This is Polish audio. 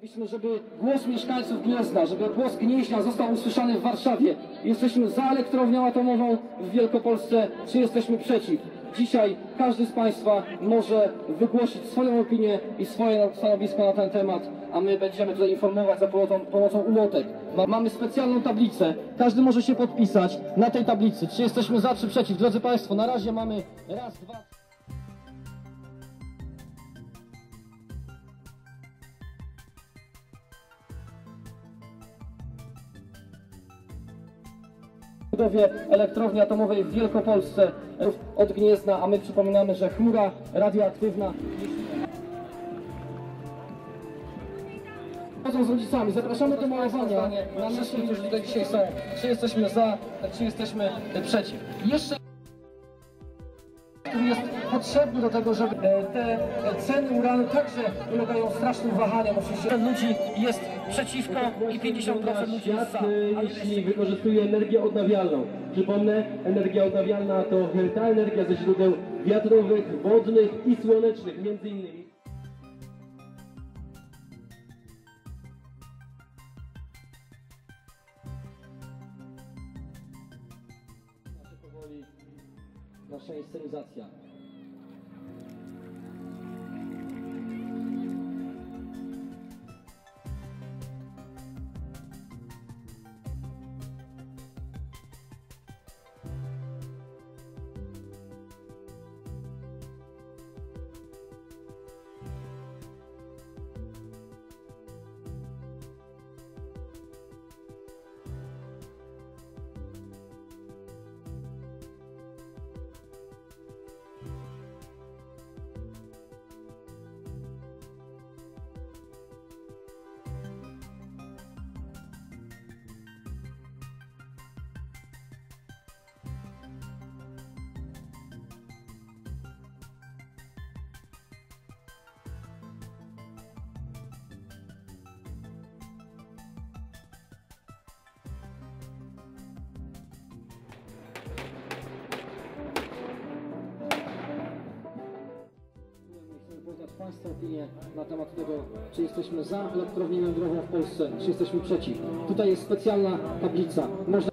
Chcielibyśmy, żeby głos mieszkańców Gniezna, żeby głos Gnieźna został usłyszany w Warszawie. Jesteśmy za elektrownią atomową w Wielkopolsce, czy jesteśmy przeciw? Dzisiaj każdy z Państwa może wygłosić swoją opinię i swoje stanowisko na ten temat, a my będziemy tutaj informować za pomocą, pomocą ulotek. Ma, mamy specjalną tablicę, każdy może się podpisać na tej tablicy, czy jesteśmy za, czy przeciw. Drodzy Państwo, na razie mamy raz, dwa, budowie elektrowni atomowej w Wielkopolsce od Gniezna, a my przypominamy, że chmura radioaktywna Chodzą z rodzicami, zapraszamy do malowania na wszystkich, którzy tutaj dzisiaj są. Czy jesteśmy za, czy jesteśmy przeciw. Jeszcze potrzebny do tego, żeby e, te ceny uranu także ulegają strasznym wahaniom. Oczywiście ludzi jest przeciwko i 50% ludzi jest za. Ale jeśli wykorzystuje energię odnawialną. Przypomnę, energia odnawialna to ta energia ze źródeł wiatrowych, wodnych i słonecznych między innymi. Nasza inscenizacja. Państwa opinię na temat tego, czy jesteśmy za elektrownią jądrową w Polsce, czy jesteśmy przeciw. Tutaj jest specjalna tablica. Można